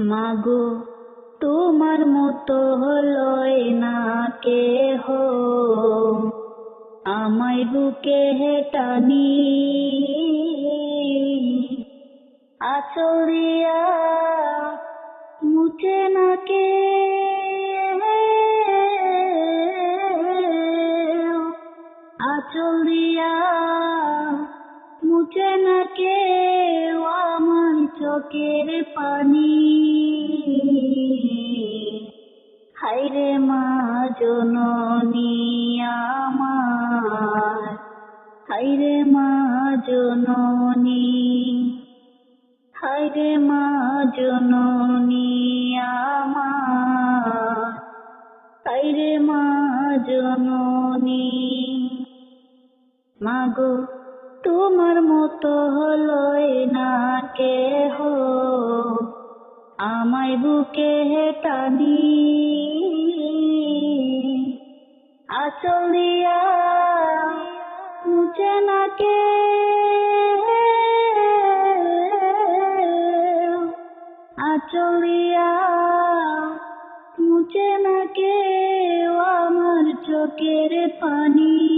মাগো, তোমার মতো হলয় না কেহ। আমায় বুকে হেটানি আচল দিয়া মুছে না কে আচল দিয়া মুছে না কে চোখের পানি। হাইরে মা জননী আমার। হাইরে মা জননী। হাইরে মা জননী আমার। হাইরে মা জননী। মাগো, তোমার মতো হলয় না কেহ। আমায় বুকে টানি। আচল দিয়া মুছে না কে আচল দিয়া মুছে না কে আমার চোখের পানি।